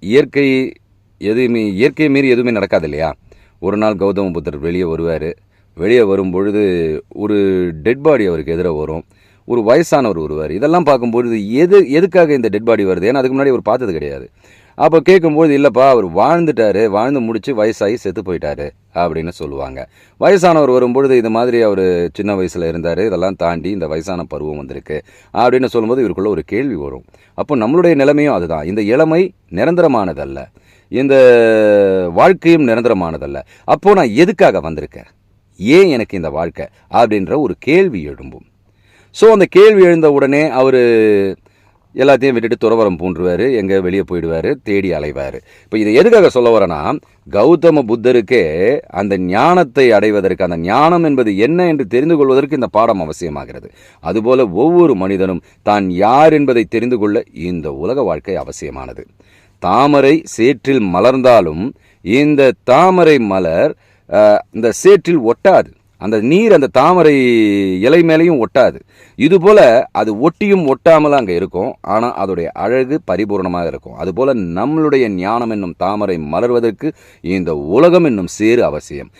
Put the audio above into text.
இயற்கை எதுவுமே இயற்கையை மீறி எதுவுமே நடக்காது இல்லையா ஒரு நாள் கௌதம புத்தர் வெளியே வருவார். வெளியே வரும் பொழுது ஒரு டெட் பாடி அவருக்கு எதிராக வரும். ஒரு வயசானவர் வருவார் இதெல்லாம் பார்க்கும்பொழுது எது எதுக்காக இந்த டெட் பாடி வருது? ஏன்னா அதுக்கு முன்னாடி அவர் பார்த்தது கிடையாது. அப்போ கேட்கும்போது இல்லைப்பா அவர் வாழ்ந்துட்டாரு. வாழ்ந்து முடிச்சு வயசாகி செத்து போயிட்டாரு அப்படின்னு சொல்லுவாங்க. வயசானவர் வரும்பொழுது இது மாதிரி அவர் சின்ன வயசில் இருந்தார். இதெல்லாம் தாண்டி இந்த வயசான பருவம் வந்திருக்கு அப்படின்னு சொல்லும்போது இவருக்குள்ள ஒரு கேள்வி வரும். அப்போ நம்மளுடைய நிலைமையும் அதுதான். இந்த இளமை நிரந்தரமானதல்ல. இந்த வாழ்க்கையும் நிரந்தரமானதல்ல. அப்போ நான் எதுக்காக வந்திருக்கேன்? ஏன் எனக்கு இந்த வாழ்க்கை? அப்படின்ற ஒரு கேள்வி எழும்பும். ஸோ அந்த கேள்வி எழுந்த உடனே அவர் எல்லாத்தையும் விட்டுட்டு துறவரம் பூண்டுருவார் எங்கே வெளியே போயிடுவார் தேடி அலைவார். இப்போ இதை எதுக்காக சொல்ல வரேன்னா கௌதம புத்தருக்கே அந்த ஞானத்தை அடைவதற்கு அந்த ஞானம் என்பது என்ன என்று தெரிந்து கொள்வதற்கு இந்த பாடம் அவசியமாகிறது. அதுபோல ஒவ்வொரு மனிதனும் தான் யார் என்பதை தெரிந்து கொள்ள இந்த உலக வாழ்க்கை அவசியமானது. தாமரை சேற்றில் மலர்ந்தாலும் இந்த தாமரை மலர் இந்த சேற்றில் ஒட்டாது. அந்த நீர் அந்த தாமரை இலை மேலேயும் ஒட்டாது. இதுபோல அது ஒட்டியும் ஒட்டாமல் அங்கே இருக்கும். ஆனால் அதோடைய அழகு பரிபூர்ணமாக இருக்கும். அதுபோல நம்மளுடைய ஞானம் என்னும் தாமரை மலர்வதற்கு இந்த உலகம் என்னும் சேரு அவசியம்.